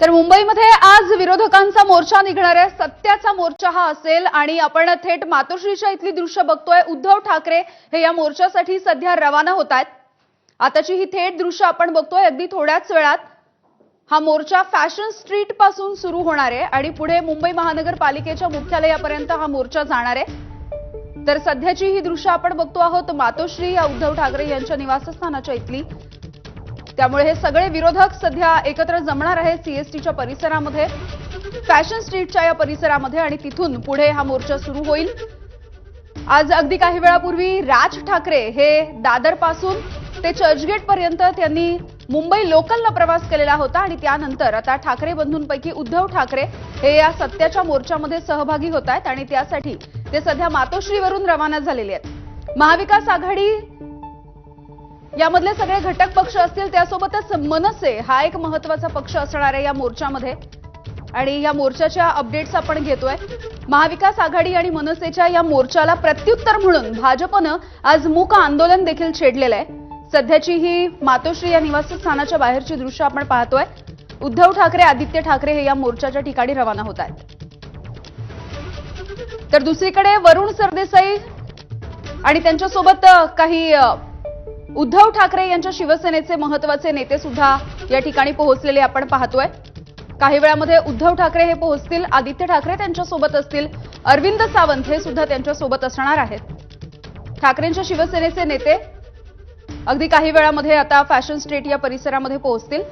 तर मुंबईमध्ये आज विरोधकांचा मोर्चा निघणार आहे. सत्याचा मोर्चा हा असेल आणि आपण थेट मातोश्रीच्या इथली दृश्य बघतोय. उद्धव ठाकरे हे या मोर्चासाठी सध्या रवाना होत आहेत. आताची ही थेट दृश्य आपण बघतोय. अगदी थोड्याच वेळात हा मोर्चा फॅशन स्ट्रीटपासून सुरू होणार आहे आणि पुढे मुंबई महानगरपालिकेच्या मुख्यालयापर्यंत हा मोर्चा जाणार आहे. तर सध्याची ही दृश्य आपण बघतो आहोत मातोश्री या उद्धव ठाकरे यांच्या निवासस्थानाच्या इथली. त्यामुळे हे सगळे विरोधक सध्या एकत्र जमणार आहे सीएसटीच्या परिसरामध्ये. फॅशन स्ट्रीटच्या या परिसरामध्ये आणि तिथून पुढे हा मोर्चा सुरू होईल. आज अगदी काही वेळापूर्वी राज ठाकरे हे दादरपासून ते चर्चगेट पर्यंत त्यांनी मुंबई लोकलला प्रवास केलेला होता आणि त्यानंतर आता ठाकरे बंधूंपैकी उद्धव ठाकरे हे या सत्याच्या मोर्चामध्ये सहभागी होत आहेत आणि त्यासाठी ते सध्या मातोश्रीवरून रवाना झालेले आहेत. महाविकास आघाडी यामधले सगळे घटक पक्ष असतील त्यासोबतच मनसे हा एक महत्त्वाचा पक्ष असणार आहे या मोर्चामध्ये. आणि या मोर्चाच्या अपडेट्स आपण घेतोय. महाविकास आघाडी आणि मनसेच्या या मोर्चाला प्रत्युत्तर म्हणून भाजपनं आज मूक आंदोलन देखील छेडलेलं आहे. सध्याची ही मातोश्री या निवासस्थानाच्या बाहेरची दृश्य आपण पाहतोय. उद्धव ठाकरे आदित्य ठाकरे हे या मोर्चाच्या ठिकाणी रवाना होत आहेत. तर दुसरीकडे वरुण सरदेसाई आणि त्यांच्यासोबत काही उद्धव ठाकरे यांच्या शिवसेनेचे महत्त्वाचे नेते सुद्धा या ठिकाणी पोहोचलेले आपण पाहतोय. काही वेळामध्ये उद्धव ठाकरे हे पोहोचतील आदित्य ठाकरे त्यांच्यासोबत असतील अरविंद सावंत हे सुद्धा त्यांच्यासोबत असणार आहेत. ठाकरेंच्या शिवसेनेचे नेते अगदी काही वेळामध्ये आता फॅशन स्ट्रीट या परिसरामध्ये पोहोचतील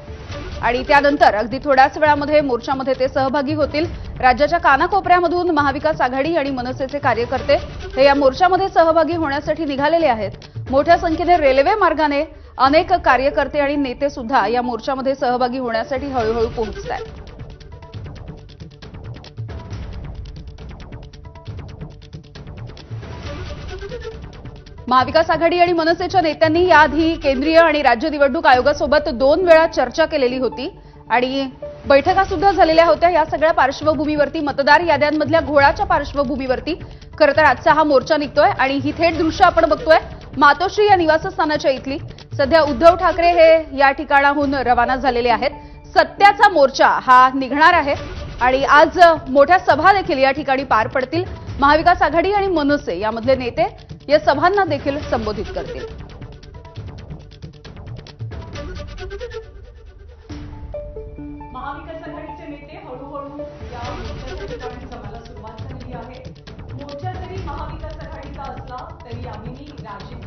आणि त्यानंतर अगदी थोड्याच वेळामध्ये मोर्चामध्ये ते सहभागी होतील. राज्याच्या कानाकोपऱ्यामधून महाविकास आघाडी आणि मनसेचे कार्यकर्ते हे या मोर्चामध्ये सहभागी होण्यासाठी निघालेले आहेत. मोठ्या संख्येने रेल्वे मार्गाने अनेक कार्यकर्ते आणि नेते सुद्धा या मोर्चामध्ये सहभागी होण्यासाठी हळूहळू पोहोचत आहेत. महाविकास आघाडी आणि मनसेच्या नेत्यांनी याआधी केंद्रीय आणि राज्य निवडणूक आयोगासोबत दोन वेळा चर्चा केलेली होती आणि बैठका सुद्धा झालेल्या होत्या. या सगळ्या पार्श्वभूमीवरती मतदार याद्यांमधल्या घोळाच्या पार्श्वभूमीवरती खरं तर आजचा हा मोर्चा निघतोय आणि ही थेट दृश्य आपण बघतोय. मातोश्री या निवासस्थानाच्या इथली. सध्या उद्धव ठाकरे हे या ठिकाणाहून रवाना झालेले आहेत. सत्याचा मोर्चा हा निघणार आहे आणि आज मोठ्या सभा देखील या ठिकाणी पार पडतील. महाविकास आघाडी आणि मनसे यामधले नेते या सभांना देखील संबोधित करतील. महाविकास आघाडीचे नेते हळूहळू या मोर्चाच्या सुरुवात झालेली आहे. मोर्चा जरी महाविकास आघाडीचा असला तरी आम्ही राजकीय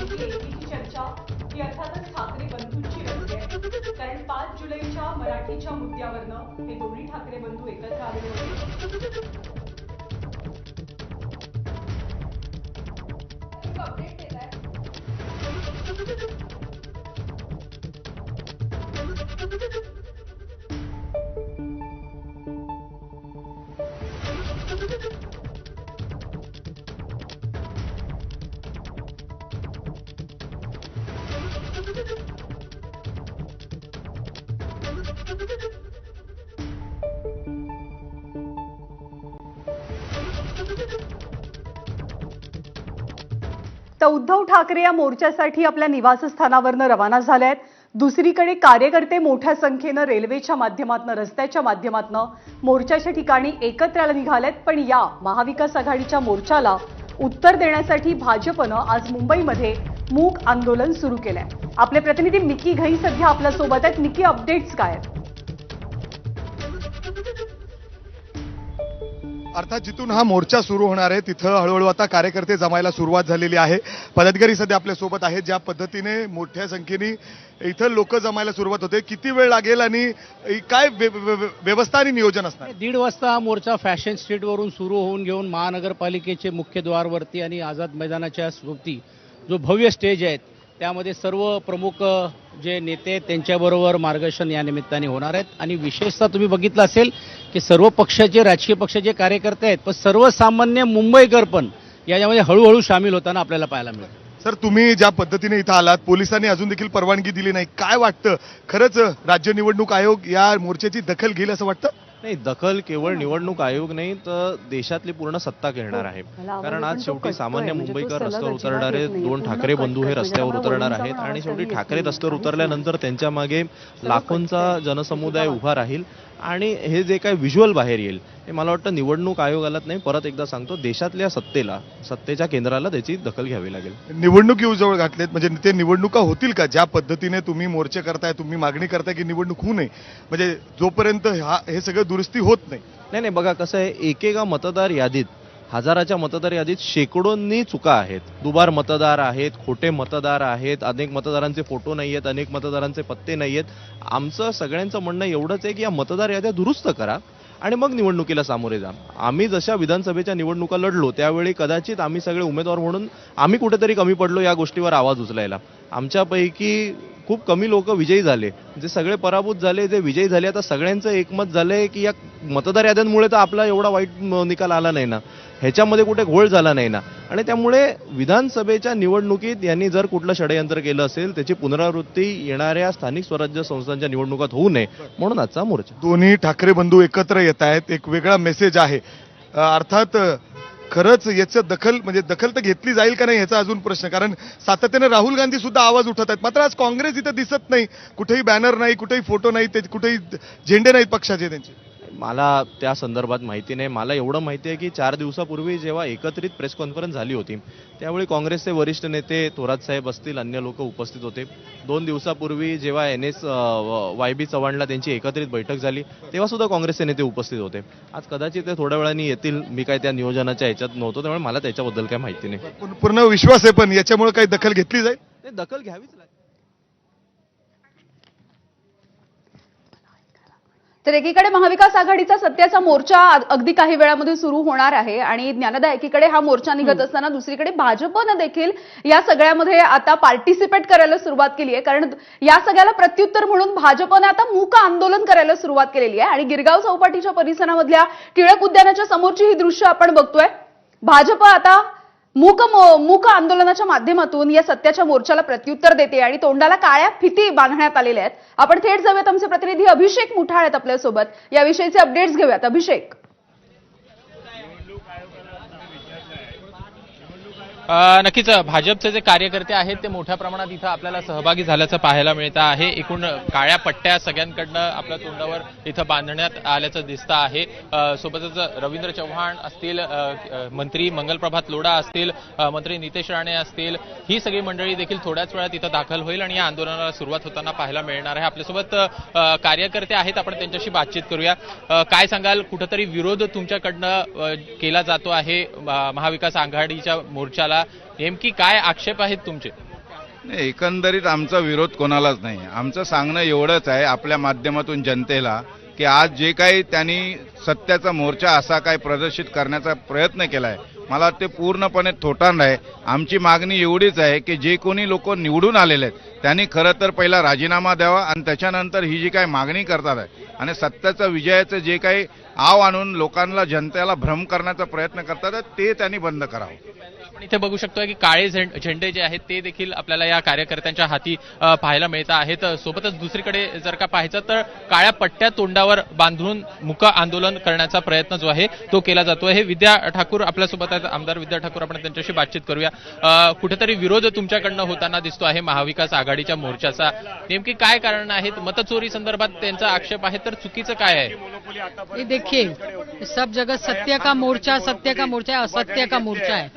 चर्चा ही अर्थातच ठाकरे बंधूंची रंगली आहे. कारण पाच जुलैच्या मराठीच्या मुद्द्यावरनं हे दोन्ही ठाकरे बंधू एकत्र आलेले होते. तर उद्धव ठाकरे या मोर्चासाठी आपल्या निवासस्थानावरनं रवाना झाले आहेत दुसरीकडे कार्यकर्ते मोठ्या संख्येनं रेल्वेच्या माध्यमातून रस्त्याच्या माध्यमातून मोर्चाच्या ठिकाणी एकत्र निघालेत पण या महाविकास आघाडीच्या मोर्चाला उत्तर देण्यासाठी भाजपनं आज मुंबईमध्ये मूक आंदोलन सुरू केलंय. आपले प्रतिनिधी मिकी घई सध्या आपल्यासोबत आहेत. मिकी अपडेट्स काय आहेत? अर्थात जिथून हा मोर्चा सुरू होणार आहे तिथं हळूहळू आता कार्यकर्ते जमायला सुरुवात झालेली आहे. पदाधिकारी सध्या आपल्यासोबत आहेत ज्या पद्धतीने मोठ्या संख्येने इथं लोक जमायला सुरुवात होते. किती वेळ लागेल आणि काय व्य- व्य- व्यवस्था आणि नियोजन असणार? दीड वाजता हा मोर्चा फॅशन स्ट्रीटवरून सुरू होऊन घेऊन महानगरपालिकेचे मुख्य द्वारवरती आणि आझाद मैदानाच्या सोबती जो भव्य स्टेज आहेत त्यामध्ये सर्व प्रमुख जे नेते आहेत त्यांच्याबरोबर मार्गदर्शन या निमित्ताने होणार आहेत. आणि विशेषतः तुम्ही बघितलं असेल की सर्व पक्षाचे राजकीय पक्षाचे कार्यकर्ते आहेत पण सर्वसामान्य मुंबईकर पण याच्यामध्ये हळूहळू सामील होताना आपल्याला पाहायला मिळतं सर तुम्ही ज्या पद्धतीने इथं आलात पोलिसांनी अजून देखील परवानगी दिली नाही काय वाटतं खरंच राज्य निवडणूक आयोग या मोर्चाची दखल घेईल असं वाटतं नाही दखल केवळ निवडणूक आयोग नाही तर देशातली पूर्ण सत्ता घेणार आहे आवाज कारण आज शेवटी सामान्य म्हणजे मुंबईकर रस्त्यावर उतरणारे. दोन ठाकरे बंधू हे. रस्त्यावर उतरणार आहेत आणि शेवटी ठाकरे रस्त्यावर. उतरल्यानंतर त्यांच्या मागे लाखोंचा. जनसमुदाय उभा राहील आणि हे जे काय व्हिज्युअल बाहेर येईल हे मला वाटतं निवडणूक आयोगालाच नाही परत एकदा सांगतो देशातल्या सत्तेला सत्तेच्या केंद्राला त्याची दखल घ्यावी लागेल. निवडणूक येऊ जवळ घातलेत म्हणजे ते निवडणुका होतील का? ज्या पद्धतीने तुम्ही मोर्चे करताय तुम्ही मागणी करताय की निवडणूक होऊ नये. म्हणजे जोपर्यंत हा हे सगळं दुरुस्ती होत नाही. नाही नाही बघा कसं आहे एकेका मतदार यादीत हजाराच्या मतदार यादीत शेकडोंनी चुका आहेत. दुबार मतदार आहेत खोटे मतदार आहेत अनेक मतदारांचे फोटो नाही आहेत अनेक मतदारांचे पत्ते नाही आहेत. आमचं सगळ्यांचं म्हणणं एवढंच आहे की या मतदार याद्या दुरुस्त करा आणि मग निवडणुकीला सामोरे जा. आम्ही जशा विधानसभेच्या निवडणुका लढलो त्यावेळी कदाचित आम्ही सगळे उमेदवार म्हणून आम्ही कुठेतरी कमी पडलो या गोष्टीवर आवाज उचलायला. आमच्यापैकी खूप कमी लोक विजयी झाले. जे सगळे पराभूत झाले जे विजयी झाले आता सगळ्यांचं एकमत झालं आहे की या मतदार याद्यांमुळे तर आपला एवढा वाईट निकाल आला नाही ना. ह्याच्यामध्ये कुठे घोळ झाला नाही ना. आणि त्यामुळे विधानसभेच्या निवडणुकीत यांनी जर कुठलं षडयंत्र केलं असेल त्याची पुनरावृत्ती येणाऱ्या स्थानिक स्वराज्य संस्थांच्या निवडणुकात होऊ नये म्हणून आजचा मोर्चा. दोन्ही ठाकरे बंधू एकत्र येत आहेत एक वेगळा मेसेज आहे. अर्थात खरंच याचं दखल म्हणजे दखल तर घेतली जाईल का नाही ह्याचा अजून प्रश्न. कारण सातत्याने राहुल गांधी सुद्धा आवाज उठत आहेत. मात्र आज काँग्रेस इथं दिसत नाही. कुठेही बॅनर नाही कुठेही फोटो नाही ते कुठेही झेंडे नाहीत पक्षाचे त्यांचे. मला त्या संदर्भात माहिती नाही. मला एवढं माहिती आहे की चार दिवसापूर्वी जेव्हा एकत्रित प्रेस कॉन्फरन्स झाली होती त्यावेळी काँग्रेसचे वरिष्ठ नेते थोरात साहेब असतील अन्य लोक उपस्थित होते. दोन दिवसापूर्वी जेव्हा एन एस वाय बी चव्हाणला त्यांची एकत्रित बैठक झाली तेव्हा सुद्धा काँग्रेसचे नेते उपस्थित होते. आज कदाचित ते थोड्या वेळाने येतील. मी काय त्या नियोजनाच्या ह्याच्यात नव्हतो त्यामुळे मला त्याच्याबद्दल काही माहिती नाही. पूर्ण- पूर्ण विश्वास आहे पण याच्यामुळे काही दखल घेतली जाईल? ते दखल घ्यावीच लागेल. तर एकीकडे महाविकास आघाडीचा सत्याचा मोर्चा अगदी काही वेळामध्ये सुरू होणार आहे आणि ज्ञानदा एकीकडे हा मोर्चा निघत असताना दुसरीकडे भाजपनं देखील या सगळ्यामध्ये आता पार्टिसिपेट करायला सुरुवात केली आहे. कारण या सगळ्याला प्रत्युत्तर म्हणून भाजपने आता मूक आंदोलन करायला सुरुवात केलेली आहे. आणि गिरगाव चौपाटीच्या परिसरामधल्या टिळक उद्यानाच्या समोरची ही दृश्य आपण बघतोय. भाजप आता मूक मूक आंदोलनाच्या माध्यमातून या सत्याच्या मोर्चाला प्रत्युत्तर देते आणि तोंडाला काळ्या फिती बांधण्यात आलेल्या आहेत. आपण थेट जाऊयात आमचे प्रतिनिधी अभिषेक मुठाळ आहेत आपल्यासोबत. याविषयीचे अपडेट्स घेऊयात. अभिषेक. नक्कीच भाजपचे जे कार्यकर्ते आहेत ते मोठ्या प्रमाणात इथं आपल्याला सहभागी झाल्याचं पाहायला मिळतं आहे. एकूण काळ्या पट्ट्या सगळ्यांकडनं आपल्या तोंडावर इथं बांधण्यात आल्याचं दिसतं आहे. सोबतच रवींद्र चव्हाण असतील मंत्री मंगलप्रभात लोढा असतील मंत्री नितेश राणे असतील ही सगळी मंडळी देखील थोड्याच वेळात इथं दाखल होईल आणि या आंदोलनाला सुरुवात होताना पाहायला मिळणार आहे. आपल्यासोबत कार्यकर्ते आहेत आपण त्यांच्याशी बातचीत करूया. काय सांगाल? कुठंतरी विरोध तुमच्याकडनं केला जातो आहे महाविकास आघाडीच्या मोर्चाला? नेमकी काय आक्षेप आहेत तुमचे? नाही एकंदरीत आमचा विरोध कोणालाच नाही. आमचं सांगणं एवढंच आहे आपल्या माध्यमातून जनतेला की आज जे काही त्यांनी सत्याचा मोर्चा असा काय प्रदर्शित करण्याचा प्रयत्न केलाय मला वाटते पूर्णपणे थोटांड आहे. आमची मागणी एवढीच आहे की जे कोणी लोक निवडून आलेले आहेत त्यांनी खरं तर पहिला राजीनामा द्यावा आणि त्याच्यानंतर ही जी काय मागणी करतात आहे आणि सत्याचा विजयाचं जे काही आव आणून लोकांना जनतेला भ्रम करण्याचा प्रयत्न करतात ते त्यांनी बंद करावं. आपण इथे बघू शकतोय की काळे झेंडे जे आहेत ते देखील आपल्याला या कार्यकर्त्यांच्या हाती पाहायला मिळत आहेत. सोबतच दुसरीकडे जर का पाहायचं तर काळ्या पट्ट्या तोंडावर बांधून मुक आंदोलन करण्याचा प्रयत्न जो आहे तो केला जातो हे विद्या ठाकूर आपल्यासोबत आहेत. आमदार विद्या ठाकूर आपण त्यांच्याशी बातचीत करूया. कुठेतरी विरोध तुमच्याकडनं होताना दिसतो आहे महाविकास आघाडीच्या मोर्चाचा. नेमकी काय कारण आहेत? मतचोरी संदर्भात त्यांचा आक्षेप आहे तर चुकीचं काय आहे? ये देखिए सब जगह सत्य का मोर्चा सत्य का मोर्चा है असत्य का मोर्चा है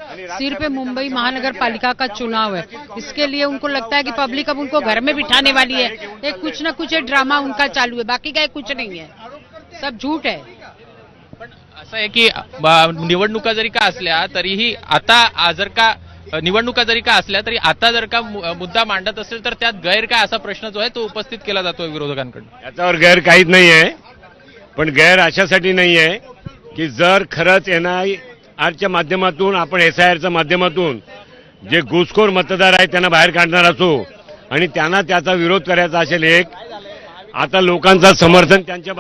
सिर पे मुंबई महानगर पालिका का चुनाव है। इसके लिए उनको लगता है कि पब्लिक अब उनको घर में बिठाने वाली है। ये कुछ न कुछ एक ड्रामा उनका चालू है। बाकी का कुछ नहीं है। सब झूठ है। असं आहे की निवडणुका जरी का असल्या तरीही आता जर का निवडणुका जरी का असल्या तरी आता जर का मुद्दा मांडत असेल तर त्यात गैर काय असा प्रश्न जो आहे तो उपस्थित केला जातोय विरोधकांकडून. याच्यावर गैर काहीच नाही आहे. पण गैर अशासाठी नाही आहे की जर खरंच एन आय आरच्या माध्यमातून आपण एस आय आरच्या माध्यमातून जे घुसखोर मतदार आहेत त्यांना बाहेर काढणार असो आणि त्यांना त्याचा विरोध करायचा असेल एक आता लोकांचं समर्थन त्यांच्या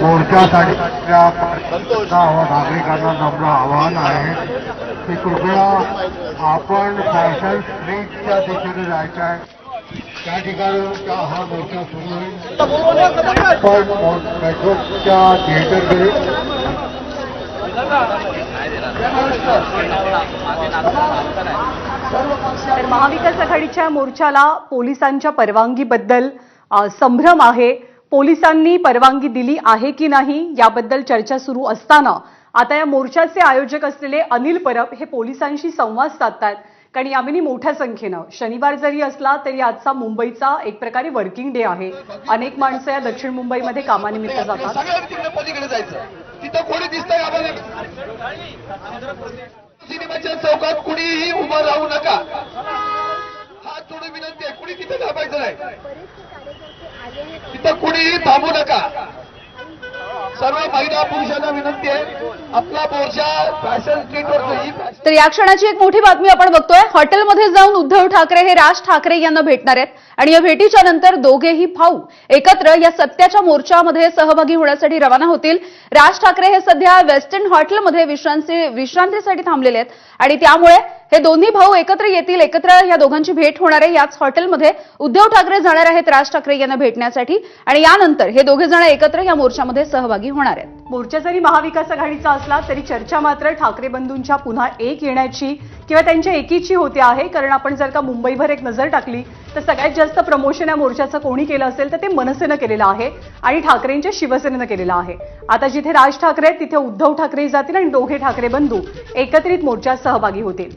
मोर्चासाठी मोर्चासाठीच्या नागरिकांना नम्र आवाहन आहे. की कृपया आपण फॅशन स्ट्रीटच्या दिशेने जायचं आहे. त्या ठिकाणी हा मोर्चा सुरू होईल पण मेट्रोच्या थिएटरकडे तर महाविकास आघाडीच्या मोर्चाला पोलिसांच्या परवानगीबद्दल संभ्रम आहे. पोलिसांनी परवानगी दिली आहे की नाही याबद्दल चर्चा सुरू असताना आता या मोर्चाचे आयोजक असलेले अनिल परब हे पोलिसांशी संवाद साधतात कारण यामिनी मोठ्या संख्येनं शनिवार जरी असला तरी आजचा मुंबईचा एक प्रकारे वर्किंग डे आहे. अनेक माणसं या दक्षिण मुंबईमध्ये कामानिमित्त जातात. सिनेमाच्या चौकात कुणीही उभं राहू नका. हा थोडी विनंती आहे कुणी तिथे थांबायचं नाही. तिथं कुणीही थांबू नका. सर्व महिला पुरुषांना विनंती आहे आपला मोर्चा फॅशन स्ट्रीटवर तर या क्षणाची एक मोठी बातमी आपण बघतोय. हॉटेलमध्ये जाऊन उद्धव ठाकरे हे राज ठाकरे यांना भेटणार आहेत. आणि या भेटीच्या नंतर दोघेही भाऊ एकत्र या सत्याच्या मोर्चामध्ये सहभागी होण्यासाठी रवाना होतील. राज ठाकरे हे सध्या वेस्टर्न हॉटेलमध्ये विश्रांती विश्रांतीसाठी थांबलेले आहेत. आणि त्यामुळे हे दोन्ही भाऊ एकत्र येतील एकत्र या दोघांची भेट होणार आहे. याच हॉटेलमध्ये उद्धव ठाकरे जाणार आहेत राज ठाकरे यांना भेटण्यासाठी. आणि यानंतर हे दोघे जण एकत्र या मोर्चामध्ये सहभागी होणार आहेत. मोर्चा जरी महाविकास आघाडीचा असला तरी चर्चा मात्र ठाकरे बंधूंच्या पुन्हा एक येण्याची किंवा त्यांच्या एकीची होते आहे. कारण आपण जर का मुंबईभर एक नजर टाकली तर सगळ्यात जास्त प्रमोशन या मोर्चाचं कोणी केलं असेल तर ते मनसेनं केलेलं आहे आणि ठाकरेंच्या शिवसेनेनं केलेलं आहे. आता जिथे राज ठाकरे आहेत तिथे उद्धव ठाकरे जातील आणि दोघे ठाकरे बंधू एकत्रित मोर्चात सहभागी होतील.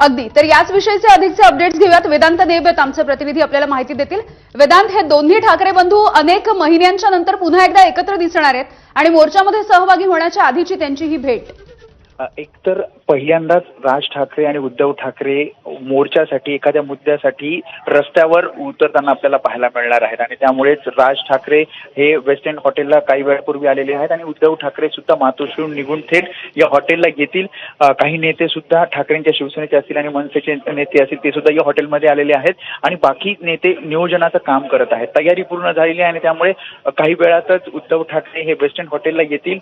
अगदी. तर याच विषयीचे अधिकचे अपडेट्स घेऊयात. वेदांत देव आहेत आमचे प्रतिनिधी आपल्याला माहिती देतील. वेदांत हे दोन्ही ठाकरे बंधू अनेक महिन्यांच्या नंतर पुन्हा एकदा एकत्र दिसणार आहेत आणि मोर्चामध्ये सहभागी होण्याच्या आधीची त्यांची ही भेट. एक तर पहिल्यांदाच राज ठाकरे आणि उद्धव ठाकरे मोर्चासाठी एखाद्या मुद्द्यासाठी रस्त्यावर उतरताना आपल्याला पाहायला मिळणार आहेत. आणि त्यामुळेच राज ठाकरे हे वेस्ट एंड हॉटेलला काही वेळापूर्वी आलेले आहेत आणि उद्धव ठाकरे सुद्धा मातोश्रीहून निघून थेट या हॉटेलला येतील. काही नेते सुद्धा ठाकरेंच्या शिवसेनेचे असतील आणि मनसेचे नेते असतील ते सुद्धा या हॉटेलमध्ये आलेले आहेत. आणि बाकी नेते नियोजनाचं काम करत आहेत. तयारी पूर्ण झालेली आहे आणि त्यामुळे काही वेळातच उद्धव ठाकरे हे वेस्ट एंड हॉटेलला येतील.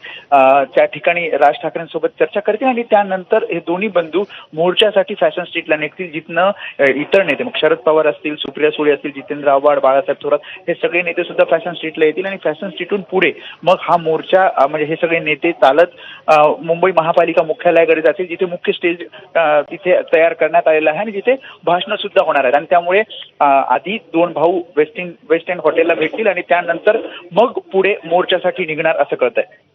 त्या ठिकाणी राज ठाकरेंसोबत चर्चा करतील आणि त्यानंतर तर हे दोन्ही बंधू मोर्चासाठी फॅशन स्ट्रीटला निघतील जिथनं इतर नेते मग शरद पवार असतील सुप्रिया सुळे असतील जितेंद्र आव्हाड बाळासाहेब थोरात हे सगळे नेते सुद्धा फॅशन स्ट्रीटला येतील आणि फॅशन स्ट्रीटहून पुढे मग हा मोर्चा म्हणजे हे सगळे नेते चालत मुंबई महापालिका मुख्यालयाकडे जातील जिथे मुख्य स्टेज तिथे तयार करण्यात आलेलं आहे आणि जिथे भाषणं सुद्धा होणार आहेत. आणि त्यामुळे आधी दोन भाऊ वेस्ट इंड वेस्ट एंड हॉटेलला भेटतील आणि त्यानंतर मग पुढे मोर्चासाठी निघणार असं कळत आहे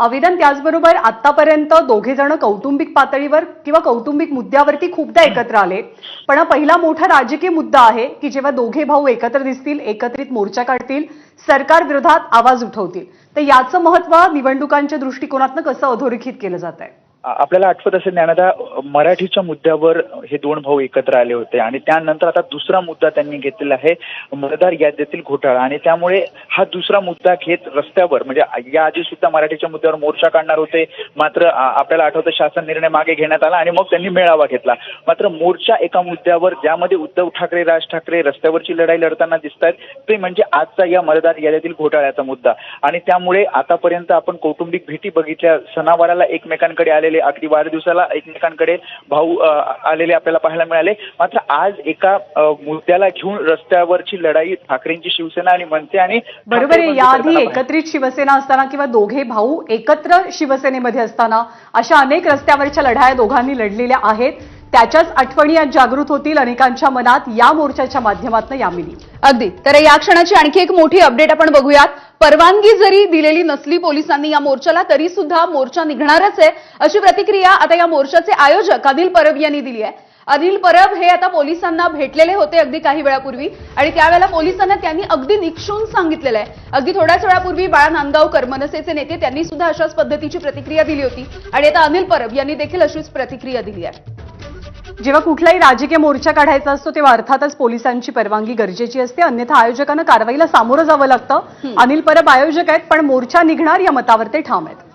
अविदन त्याचबरोबर आतापर्यंत दोघे जण कौटुंबिक पातळीवर किंवा कौटुंबिक मुद्द्यावरती खूपदा एकत्र आले. पण हा पहिला मोठा राजकीय मुद्दा आहे की जेव्हा दोघे भाऊ एकत्र दिसतील एकत्रित मोर्चा काढतील सरकार विरोधात आवाज उठवतील. तर याचं महत्त्व निवडणुकांच्या दृष्टिकोनातनं कसं अधोरेखित केलं जात आहे आपल्याला आठवत असेल ज्ञानदा मराठीच्या मुद्द्यावर हे दोन भाऊ एकत्र आले होते आणि त्यानंतर आता दुसरा मुद्दा त्यांनी घेतलेला आहे मतदार यादीतील घोटाळा. आणि त्यामुळे हा दुसरा मुद्दा घेत रस्त्यावर म्हणजे याआधी सुद्धा मराठीच्या मुद्द्यावर मोर्चा काढणार होते मात्र आपल्याला आठवतं शासन निर्णय मागे घेण्यात आला आणि मग त्यांनी मेळावा घेतला. मात्र मोर्चा एका मुद्द्यावर ज्यामध्ये उद्धव ठाकरे राज ठाकरे रस्त्यावरची लढाई लढताना दिसत आहेत ते म्हणजे आजचा या मतदार यादीतील घोटाळ्याचा मुद्दा. आणि त्यामुळे आतापर्यंत आपण कौटुंबिक भेटी बघितल्या सणावाराला एकमेकांकडे आलेले अगदी वाढदिवसाला एकमेकांकडे भाऊ आलेले आपल्याला पाहायला मिळाले. मात्र आज एका मुद्द्याला घेऊन रस्त्यावरची लढाई ठाकरेंची शिवसेना आणि मनसे आणि बरोबर आहे. याआधी एकत्रित शिवसेना असताना किंवा दोघे भाऊ एकत्र शिवसेनेमध्ये असताना अशा अनेक रस्त्यावरच्या लढाया दोघांनी लढलेल्या आहेत. त्याच्याच आठवणी आज जागृत होतील अनेकांच्या मनात या मोर्चाच्या माध्यमातून यामिनी अगदी. तर या क्षणाची आणखी एक मोठी अपडेट आपण बघूयात. परवानगी जरी दिलेली नसली पोलिसांनी या मोर्चाला तरी सुद्धा मोर्चा निघणारच आहे अशी प्रतिक्रिया आता या मोर्चाचे आयोजक अनिल परब यांनी दिली आहे. अनिल परब हे आता पोलिसांना भेटलेले होते अगदी काही वेळापूर्वी आणि त्यावेळेला पोलिसांना त्यांनी अगदी निक्षून सांगितलेलं आहे. अगदी थोड्याच वेळापूर्वी बाळा नांदगावकर मनसेचे नेते त्यांनी सुद्धा अशाच पद्धतीची प्रतिक्रिया दिली होती आणि आता अनिल परब यांनी देखील अशीच प्रतिक्रिया दिली आहे. जेव्हा कुठलाही राजकीय मोर्चा काढायचा असतो तेव्हा अर्थातच पोलिसांची परवानगी गरजेची असते. अन्यथा आयोजकांना कारवाईला सामोरं जावं लागतं. अनिल परब आयोजक आहेत पण मोर्चा निघणार या मतावर ते ठाम आहेत.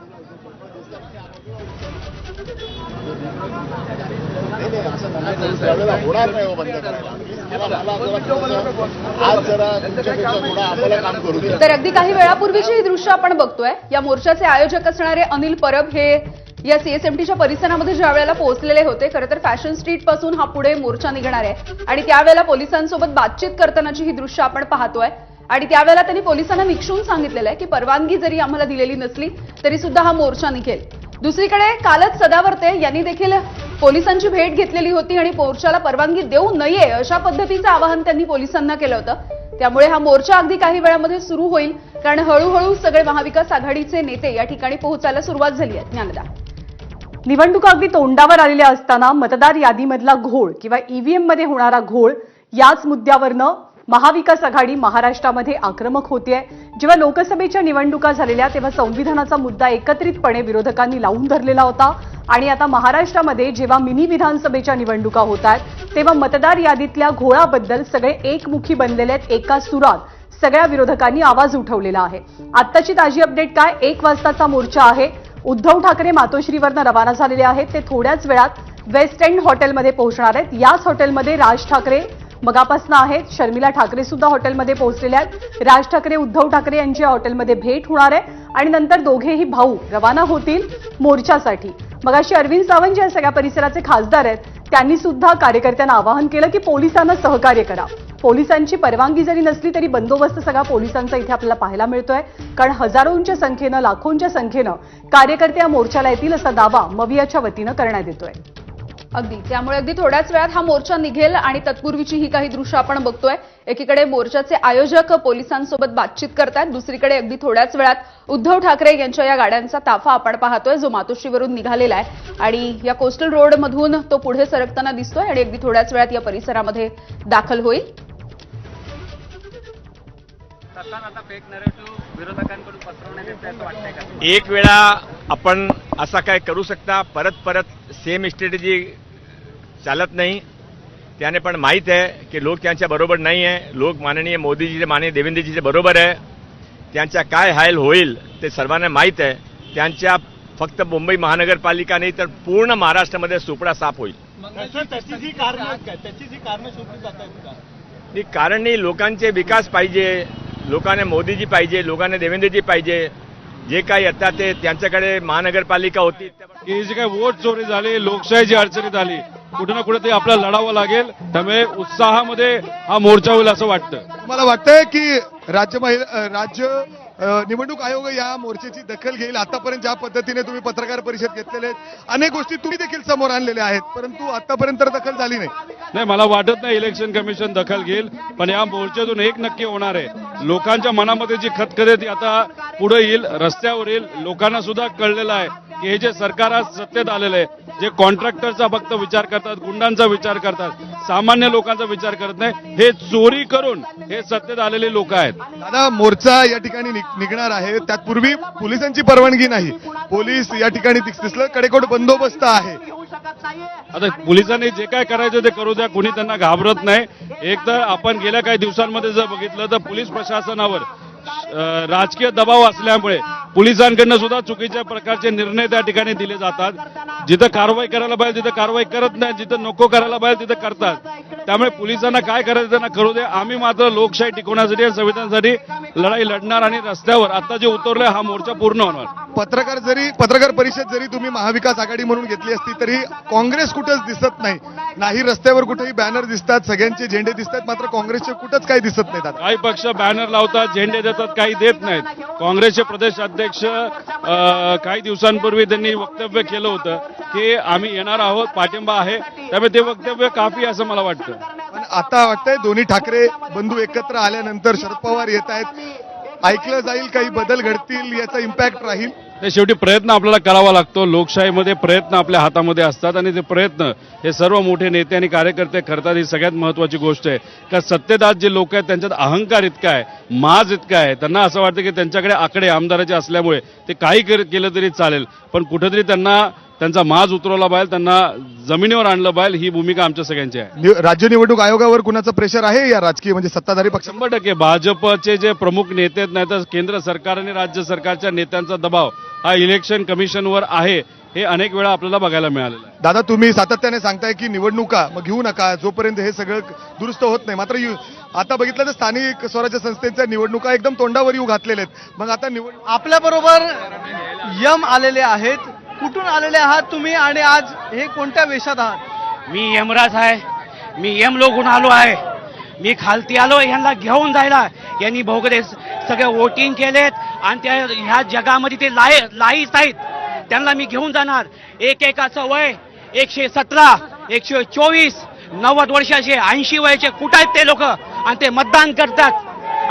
तर अगदी काही वेळापूर्वीची ही दृश्य आपण बघतोय. या मोर्चाचे आयोजक असणारे अनिल परब हे या सीएसएमटीच्या परिसरामध्ये ज्या वेळेला पोहोचलेले होते खरं तर फॅशन स्ट्रीटपासून हा पुढे मोर्चा निघणार आहे. आणि त्यावेळेला पोलिसांसोबत बातचीत करतानाची ही दृश्य आपण पाहतोय. आणि त्यावेळेला त्यांनी पोलिसांना निक्षून सांगितलेलं आहे की परवानगी जरी आम्हाला दिलेली नसली तरी सुद्धा हा मोर्चा निघेल. दुसरीकडे कालच सदावर्ते यांनी देखील पोलिसांची भेट घेतलेली होती आणि मोर्चाला परवानगी देऊ नये अशा पद्धतीचं आवाहन त्यांनी पोलिसांना केलं होतं. त्यामुळे हा मोर्चा अगदी काही वेळामध्ये सुरू होईल कारण हळूहळू सगळे महाविकास आघाडीचे नेते या ठिकाणी पोहोचायला सुरुवात झाली आहे. ज्ञानदा. निवडणुका अगदी तोंडावर आलेल्या असताना मतदार यादीमधला घोळ किंवा ईव्हीएममध्ये होणारा घोळ याच मुद्द्यावरनं महाविकास आघाडी महाराष्ट्रामध्ये आक्रमक होतीये. जेव्हा लोकसभेच्या निवडणुका झालेल्या तेव्हा संविधानाचा मुद्दा एकत्रितपणे विरोधकांनी लावून धरलेला होता. आणि आता महाराष्ट्रामध्ये जेव्हा मिनी विधानसभेच्या निवडणुका होत आहेत तेव्हा मतदार यादीतल्या घोळाबद्दल सगळे एकमुखी बनलेले आहेत एका सुरात सगळ्या विरोधकांनी आवाज उठवलेला आहे. आत्ताची ताजी अपडेट काय? एक वाजताचा मोर्चा आहे. उद्धव ठाकरे मातोश्रीवरनं रवाना झालेले आहेत. ते थोड्याच वेळात वेस्ट एंड हॉटेलमध्ये पोहोचणार आहेत. याच हॉटेलमध्ये राज ठाकरे मगापासनं आहेत. शर्मिला ठाकरे सुद्धा हॉटेलमध्ये पोहोचलेल्या आहेत. राज ठाकरे उद्धव ठाकरे यांची हॉटेलमध्ये भेट होणार आहे. आणि नंतर दोघेही भाऊ रवाना होतील मोर्चासाठी. मगाशी अरविंद सावंत जे सगळ्या परिसराचे खासदार आहेत त्यांनी सुद्धा कार्यकर्त्यांना आवाहन केलं की पोलिसांना सहकार्य करा. पोलिसांची परवानगी जरी नसली तरी बंदोबस्त सगळा पोलिसांचा इथे आपल्याला पाहायला मिळतोय. कारण हजारोंच्या संख्येनं लाखोंच्या संख्येनं कार्यकर्ते या मोर्चाला येतील असा दावा मवियाच्या वतीनं करण्यात येतोय. अगदी. त्यामुळे अगदी थोड्याच वेळात हा मोर्चा निघेल आणि तत्पूर्वीची ही काही दृश्य आपण बघतोय. एकीकडे मोर्चाचे आयोजक पोलिसांसोबत बातचीत करतायत. दुसरीकडे अगदी थोड्याच वेळात उद्धव ठाकरे यांच्या या गाड्यांचा ताफा आपण पाहतोय जो मातोश्रीवरून निघालेला आहे. आणि या कोस्टल रोडमधून तो पुढे सरकताना दिसतोय आणि अगदी थोड्याच वेळात या परिसरामध्ये दाखल होईल. एक वेळा आपण असा काय करू शकता परत परत सेम स्ट्रॅटेजी चालत नाही. त्याने पण माहीत आहे की लोक त्यांच्या बरोबर नाही आहे. लोक माननीय मोदीजीचे माननीय देवेंद्रजीचे बरोबर आहे. त्यांच्या काय हाल होईल ते सर्वांना माहीत आहे. त्यांच्या फक्त मुंबई महानगरपालिका नाही तर पूर्ण महाराष्ट्रामध्ये सुपडा साफ होईल. ही कारण नाही लोकांचे विकास पाहिजे. लोकांना मोदीजी पाहिजे लोकांना देवेंद्रजी पाहिजे. जे काही आता ते त्यांच्याकडे महानगरपालिका होती. की जे काही वोट चोरी झाली लोकशाहीची अडचणीत आली कुठे ना कुठे ते आपल्याला लढावं लागेल. त्यामुळे उत्साहामध्ये हा मोर्चा होईल असं वाटतं. मला वाटतंय की राज्य महिला राज्य निवडणूक आयोग या मोर्चेची दखल घेईल. आतापर्यंत ज्या पद्धतीने तुम्ही पत्रकार परिषद घेतलेले आहेत अनेक गोष्टी तुम्ही देखील समोर आणलेल्या आहेत परंतु आतापर्यंत दखल झाली नाही. नाही मला वाटत नाही इलेक्शन कमिशन दखल घेईल पण या मोर्चातून एक नक्की होणार आहे. लोकांच्या मनामध्ये जी खतखते ती आता पुढे येईल रस्त्यावर येईल लोकांना सुद्धा कळलेलं आहे की हे जे सरकार आज सत्तेत आलेलं आहे जे कॉन्ट्रॅक्टरचा फक्त विचार करतात गुंडांचा विचार करतात सामान्य लोकांचा विचार करत नाही. हे चोरी करून हे सत्तेत आलेले लोक आहेत. दादा मोर्चा या ठिकाणी निघ- निघणार आहे. त्यापूर्वी पोलिसांची परवानगी नाही. पोलीस या ठिकाणी दिस- दिसलं. कडेकोट बंदोबस्त आहे. आता पोलिसांनी जे काय करायचं ते करू द्या. कोणी त्यांना घाबरत नाही. एक तर आपण गेल्या काही दिवसांमध्ये जर बघितलं तर पोलीस प्रशासनावर राजकीय दबाव असल्यामुळे पोलिसांकडनं सुद्धा चुकीच्या प्रकारचे निर्णय त्या ठिकाणी दिले जातात. जिथं कारवाई करायला पाहिजे तिथं कारवाई करत नाही जिथं नको करायला पाहिजे तिथं करतात. त्यामुळे पोलिसांना काय करायचं त्यांना करू दे. आम्ही मात्र लोकशाही टिकवण्यासाठी आणि संविधानासाठी लढाई लढणार आणि रस्त्यावर आता जे उतरलोय हा मोर्चा पूर्ण होणार. पत्रकार जरी पत्रकार परिषद जरी तुम्ही महाविकास आघाडी म्हणून घेतली असती तरी काँग्रेस कुठंच दिसत नाही. नाही रस्त्यावर कुठेही बॅनर दिसतात सगळ्यांचे झेंडे दिसतात मात्र काँग्रेसचे कुठंच काही दिसत नाही. काही पक्ष बॅनर लावतात झेंडे देतात काही देत नाहीत. काँग्रेसचे प्रदेश अध्यक्ष काही दिवसांपूर्वी त्यांनी वक्तव्य केलं होतं की आम्ही येणार आहोत पाठिंबा आहे. त्यामुळे ते वक्तव्य काफी असं मला वाटतं. पण आता वाटतंय दोन्ही ठाकरे बंधू एकत्र आल्यानंतर शरद पवार येत आहेत. ऐकलं जाईल काही बदल घडतील याचा इम्पॅक्ट राहील. ते शेवटी प्रयत्न आपल्याला करावा लागतो. लोकशाहीमध्ये प्रयत्न आपल्या हातामध्ये असतात आणि ते प्रयत्न हे सर्व मोठे नेते आणि कार्यकर्ते करतात ही सगळ्यात महत्वाची गोष्ट आहे. का सत्तेत जे लोक आहेत त्यांच्यात अहंकार इतका आहे माज इतका आहे. त्यांना असं वाटतं की त्यांच्याकडे आकडे आमदाराचे असल्यामुळे ते काही केलं तरी चालेल. पण कुठंतरी त्यांना त्यांचा माज उतरवला पाहिजे त्यांना जमिनीवर आणलं पाहिजे ही भूमिका आमच्या सगळ्यांची आहे. राज्य निवडणूक आयोगावर कुणाचं प्रेशर आहे या राजकीय म्हणजे सत्ताधारी पक्ष? शंभर टक्के. भाजपचे जे प्रमुख नेते आहेत नाही तर केंद्र सरकार आणि राज्य सरकारच्या नेत्यांचा दबाव हा इलेक्शन कमिशनवर आहे हे अनेक वेळा आपल्याला बघायला मिळालेलं आहे. दादा तुम्ही सातत्याने सांगताय की निवडणुका मग घेऊ नका जोपर्यंत हे सगळं दुरुस्त होत नाही. मात्र यु- आता बघितलं तर स्थानिक स्वराज्य संस्थेच्या निवडणुका एकदम तोंडावर येऊ घातलेल्या आहेत. मग आता निवड आपल्या बरोबर यम आलेले आहेत. कुठून आलेले आहात तुम्ही आणि आज हे कोणत्या वेशात आहात? मी यमराज आहे. मी यम लोकून आलो आहे. मी खालती आलो. यांना घेऊन जायला. यांनी भोगरे सगळे वोटिंग केलेत आणि त्या ह्या जगामध्ये ते लाय लाईच आहेत त्यांना मी घेऊन जाणार. एक एकाचं वय एकशे सतरा एकशे चोवीस नव्वद वर्षाचे ऐंशी वयाचे कुठं आहेत ते लोक? आणि ते मतदान करतात.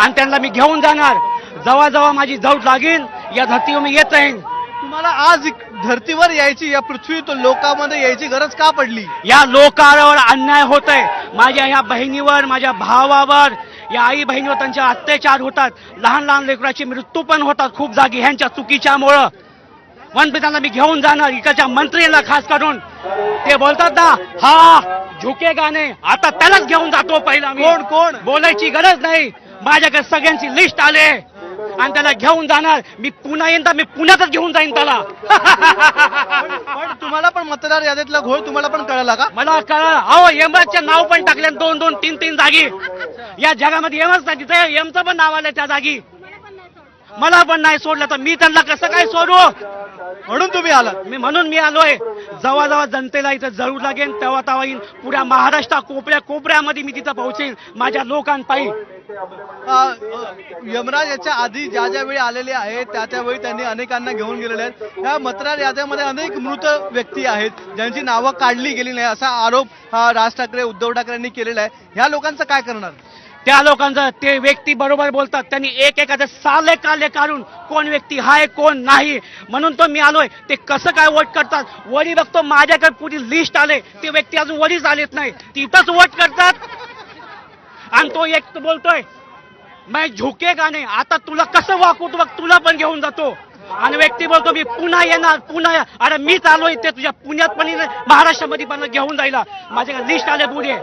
आणि त्यांना मी घेऊन जाणार. जवळजवळ माझी जवळ लागेल. या धर्तीवर मी येत राहीन. तुम्हाला आज धर्तीवर यायची या पृथ्वी लोकांमध्ये यायची गरज का पडली? या लोकांवर अन्याय होत आहे माझ्या ह्या बहिणीवर माझ्या भावावर या आई बहिणीवर त्यांच्या अत्याचार होतात. लहान लहान लेकराचे मृत्यू पण होतात खूप जागी. ह्यांच्या चुकीच्यामुळं. त्यांना मी घेऊन जाणार इकडच्या मंत्रीला खास करून. ते बोलतात ना हा झुकेगा नाही आता त्यालाच घेऊन जातो पहिला कोण कोण? बोलायची गरज नाही. माझ्याकडे सगळ्यांची लिस्ट आले आणि त्याला घेऊन जाणार. मी पुन्हा येईन तर मी पुण्यातच घेऊन जाईन त्याला. पण तुम्हाला पण मतदार यादीतला घोळ तुम्हाला पण कळला का? मला कळलं. अहो यमराजचे नाव पण टाकले दोन दोन तीन तीन जागी. या जगामध्ये यमच नाही तिथे यमचं पण नाव आलं त्या जागी. मला पण नाही सोडलं. तर मी त्यांना कसं काय सोडू? म्हणून तुम्ही आलात मी म्हणून मी आलोय. जवळ जवळ जनतेला इथं जरूर लागेल तेव्हा तेव्हा येईन. पुऱ्या महाराष्ट्र कोपऱ्या कोपऱ्यामध्ये मी तिथं पोहोचेन. माझ्या लोकांपायी यमराज याच्या आधी ज्या ज्या वेळी आलेले आहेत त्या त्यावेळी त्यांनी अनेकांना घेऊन गेलेले आहेत. या मतदार याद्यामध्ये अनेक मृत व्यक्ती आहेत ज्यांची नावं काढली गेली नाही असा आरोप राज ठाकरे उद्धव ठाकरेंनी केलेला आहे. ह्या लोकांचं काय करणार? त्या लोकांचं ते व्यक्ती बरोबर बोलतात. त्यांनी एक एकाचे साले काले काढून कोण व्यक्ती हाय कोण नाही म्हणून तो मी आलोय. ते कसं काय वोट करतात? वरी बघतो माझ्याकडे पुरी लिस्ट आले. ते व्यक्ती अजून वरीच आलेत नाही. तिथंच वोट करतात. आणि तो एक बोलतोय मैं झुकेगा नाही? आता तुला कसं वाकू बघ? तुला पण घेऊन जातो. आणि व्यक्ती बोलतो मी पुन्हा येणार पुन्हा अरे मीच आलो इथे तुझ्या पुण्यात पण महाराष्ट्रामध्ये पण घेऊन जायला. माझ्याकडे लिस्ट आले पुढे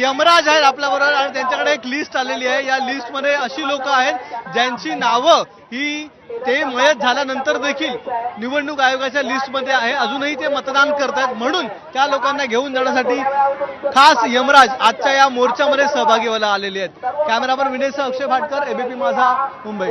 यमराज आहेत आपल्या बरोबर आणि त्यांच्याकडे एक लिस्ट आलेली आहे. या लिस्टमध्ये अशी लोक आहेत ज्यांची नावं ही ते मयत झाल्यानंतर देखील निवडणूक आयोगाच्या लिस्टमध्ये आहे. अजूनही ते मतदान करतात. म्हणून त्या लोकांना घेऊन जाण्यासाठी खास यमराज आजच्या या मोर्चामध्ये सहभागी व्हायला आलेले आहेत. कॅमेरामन विनयसह अक्षय भाटकर एबीपी माझा मुंबई.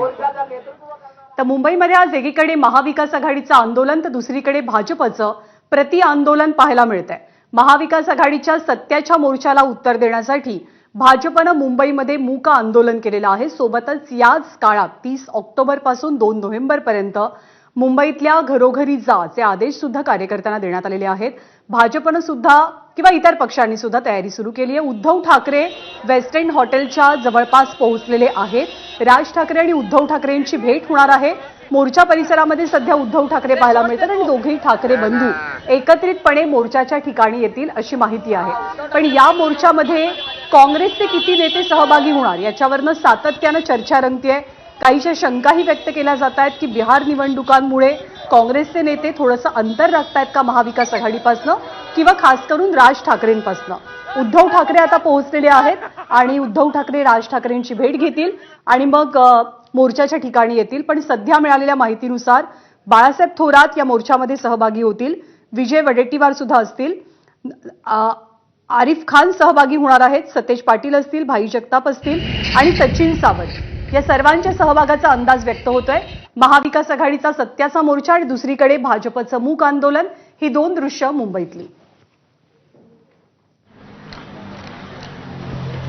तर मुंबईमध्ये आज एकीकडे महाविकास आघाडीचं आंदोलन तर दुसरीकडे भाजपचं प्रति आंदोलन पाहायला मिळतंय. महाविकास आघाडीच्या सत्याच्या मोर्चाला उत्तर देण्यासाठी भाजपनं मुंबईमध्ये मूक आंदोलन केलेलं आहे. सोबतच याच काळात तीस ऑक्टोबरपासून दोन नोव्हेंबरपर्यंत मुंबईतल्या घरोघरी जाचे आदेश सुद्धा कार्यकर्त्यांना देण्यात आलेले आहेत. भाजपनं सुद्धा किंवा इतर पक्षांनी सुद्धा तयारी सुरू केली आहे. उद्धव ठाकरे वेस्ट एंड हॉटेलच्या जवळपास पोहोचलेले आहेत. राज ठाकरे आणि उद्धव ठाकरेंची भेट होणार आहे. मोर्चा परिसरामध्ये सध्या उद्धव ठाकरे पाहायला मिळतात आणि दोघेही ठाकरे बंधू एकत्रितपणे मोर्चाच्या ठिकाणी येतील अशी माहिती आहे. पण या मोर्चामध्ये काँग्रेसचे किती नेते सहभागी होणार याच्यावरनं सातत्यानं चर्चा रंगतीये. काहीशा शंकाही व्यक्त केल्या जात आहेत की बिहार निवडणुकांमुळे काँग्रेसचे नेते थोडंसं अंतर राखतायत का महाविकास आघाडीपासनं किंवा खास करून राज ठाकरेंपासनं? उद्धव ठाकरे आता पोहोचलेले आहेत आणि उद्धव ठाकरे राज ठाकरेंची भेट घेतील आणि मग मोर्चाच्या ठिकाणी येतील. पण सध्या मिळालेल्या माहितीनुसार बाळासाहेब थोरात या मोर्चामध्ये सहभागी होतील. विजय वडेट्टीवार सुद्धा असतील. आरिफ खान सहभागी होणार आहेत. सतेज पाटील असतील भाई जगताप असतील आणि सचिन सावंत. या सर्वांच्या सहभागाचा अंदाज व्यक्त होतोय. महाविकास आघाडीचा सत्याचा मोर्चा आणि दुसरीकडे भाजपचं मूक आंदोलन ही दोन दृश्य मुंबईतली.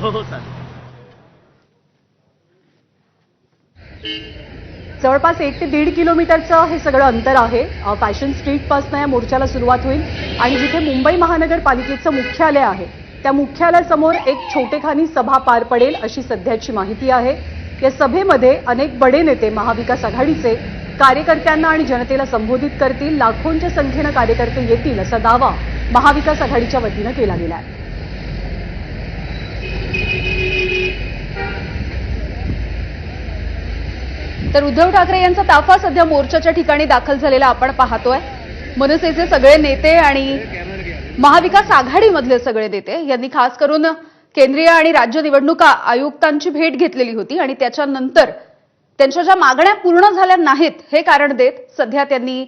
हो, हो, जवळपास एक ते दीड किलोमीटरचं हे सगळं अंतर आहे. फॅशन स्ट्रीटपासून या मोर्चाला सुरुवात होईल. आणि जिथे मुंबई महानगरपालिकेचं मुख्यालय आहे त्या मुख्यालयासमोर एक छोटेखानी सभा पार पडेल अशी सध्याची माहिती आहे. या सभेमध्ये अनेक बडे नेते महाविकास आघाडीचे कार्यकर्त्यांना आणि जनतेला संबोधित करतील. लाखोंच्या संख्येनं कार्यकर्ते येतील असा दावा महाविकास आघाडीच्या वतीनं केला गेला आहे तर उद्धव ठाकरे यांचा ताफा सध्या मोर्चाच्या ठिकाणी दाखल झालेला आपण पाहतोय. मनसेचे सगळे नेते आणि महाविकास आघाडीमधले सगळे नेते यांनी खास करून केंद्रीय आणि राज्य निवडणुका आयुक्तांची भेट घेतलेली होती आणि त्याच्यानंतर त्यांच्या ज्या मागण्या पूर्ण झाल्या नाहीत हे कारण देत सध्या त्यांनी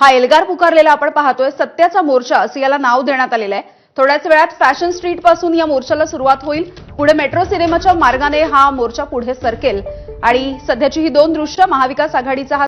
हा एल्गार पुकारलेला आपण पाहतोय. सत्याचा मोर्चा असं याला नाव देण्यात आलेलं आहे. थोड्याच वेळात फॅशन स्ट्रीटपासून या मोर्चाला सुरुवात होईल. पुढे मेट्रो सिनेमाच्या मार्गाने हा मोर्चा पुढे सरकेल. आणि सध्याची ही दोन दृश्य महाविकास आघाडीचा हा